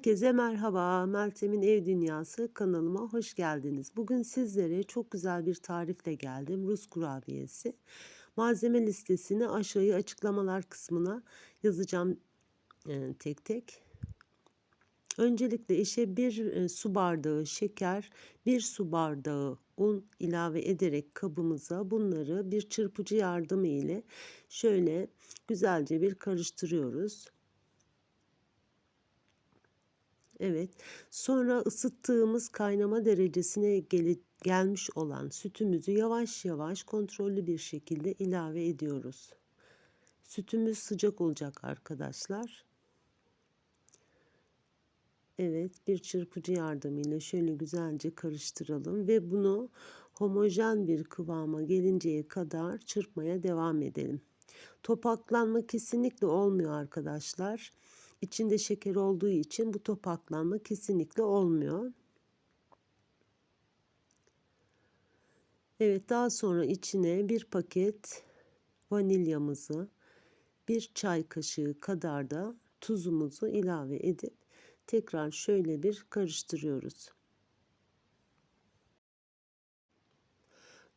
Herkese merhaba. Meltem'in Ev Dünyası kanalıma hoş geldiniz. Bugün sizlere çok güzel bir tarifle geldim. Rus kurabiyesi. Malzeme listesini aşağıya açıklamalar kısmına yazacağım e, tek tek. Öncelikle işe bir e, su bardağı şeker, bir su bardağı un ilave ederek kabımıza bunları bir çırpıcı yardımı ile şöyle güzelce bir karıştırıyoruz. Evet. Sonra ısıttığımız kaynama derecesine gel gelmiş olan sütümüzü yavaş yavaş kontrollü bir şekilde ilave ediyoruz. Sütümüz sıcak olacak arkadaşlar. Evet, bir çırpıcı yardımıyla şöyle güzelce karıştıralım ve bunu homojen bir kıvama gelinceye kadar çırpmaya devam edelim. Topaklanma kesinlikle olmuyor arkadaşlar. İçinde şeker olduğu için bu topaklanma kesinlikle olmuyor. Evet daha sonra içine bir paket vanilyamızı bir çay kaşığı kadar da tuzumuzu ilave edip tekrar şöyle bir karıştırıyoruz.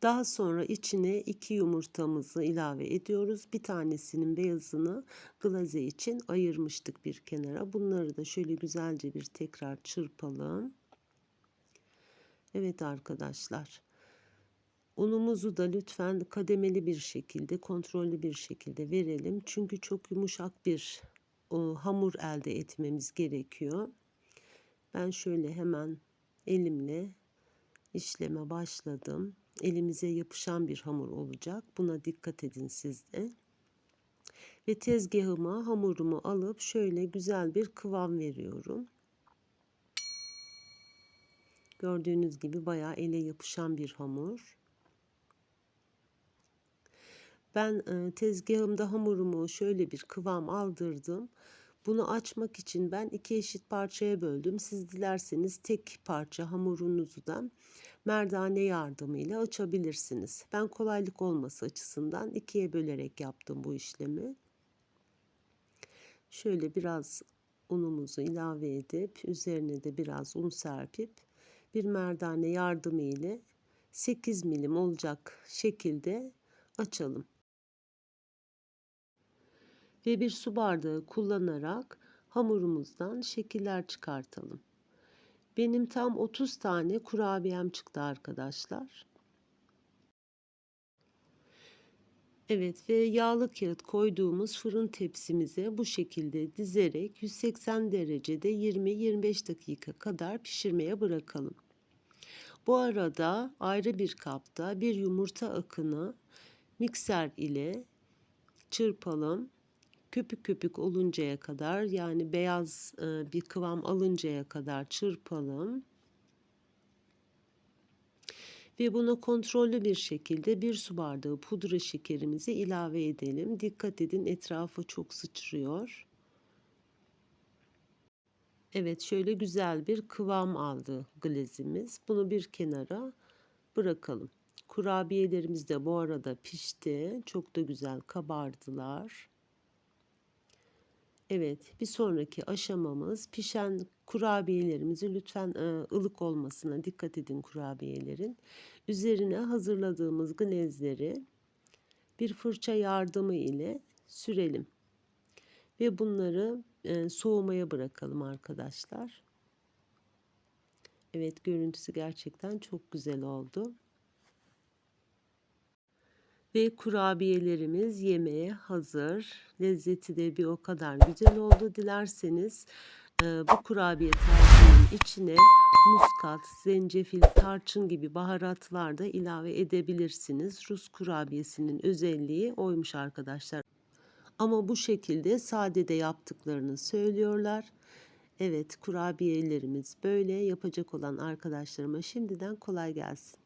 Daha sonra içine iki yumurtamızı ilave ediyoruz. Bir tanesinin beyazını glaze için ayırmıştık bir kenara. Bunları da şöyle güzelce bir tekrar çırpalım. Evet arkadaşlar. Unumuzu da lütfen kademeli bir şekilde, kontrollü bir şekilde verelim. Çünkü çok yumuşak bir o, hamur elde etmemiz gerekiyor. Ben şöyle hemen elimle işleme başladım elimize yapışan bir hamur olacak. Buna dikkat edin siz de. Ve tezgahıma hamurumu alıp şöyle güzel bir kıvam veriyorum. Gördüğünüz gibi bayağı ele yapışan bir hamur. Ben e, tezgahımda hamurumu şöyle bir kıvam aldırdım. Bunu açmak için ben iki eşit parçaya böldüm. Siz dilerseniz tek parça hamurunuzu da merdane yardımıyla açabilirsiniz. Ben kolaylık olması açısından ikiye bölerek yaptım bu işlemi. Şöyle biraz unumuzu ilave edip üzerine de biraz un serpip bir merdane yardımı ile 8 milim olacak şekilde açalım. Ve bir su bardağı kullanarak hamurumuzdan şekiller çıkartalım. Benim tam 30 tane kurabiyem çıktı arkadaşlar. Evet ve yağlı kağıt koyduğumuz fırın tepsimize bu şekilde dizerek 180 derecede 20-25 dakika kadar pişirmeye bırakalım. Bu arada ayrı bir kapta bir yumurta akını mikser ile çırpalım köpük köpük oluncaya kadar yani beyaz e, bir kıvam alıncaya kadar çırpalım. Ve buna kontrollü bir şekilde bir su bardağı pudra şekerimizi ilave edelim. Dikkat edin etrafı çok sıçrıyor. Evet şöyle güzel bir kıvam aldı glazimiz. Bunu bir kenara bırakalım. Kurabiyelerimiz de bu arada pişti. Çok da güzel kabardılar. Evet, bir sonraki aşamamız pişen kurabiyelerimizi lütfen e, ılık olmasına dikkat edin kurabiyelerin. Üzerine hazırladığımız glazleri bir fırça yardımı ile sürelim. Ve bunları e, soğumaya bırakalım arkadaşlar. Evet, görüntüsü gerçekten çok güzel oldu ve kurabiyelerimiz yemeğe hazır. Lezzeti de bir o kadar güzel oldu. Dilerseniz bu kurabiye tarifinin içine muskat, zencefil, tarçın gibi baharatlar da ilave edebilirsiniz. Rus kurabiyesinin özelliği oymuş arkadaşlar. Ama bu şekilde sade de yaptıklarını söylüyorlar. Evet kurabiyelerimiz böyle yapacak olan arkadaşlarıma şimdiden kolay gelsin.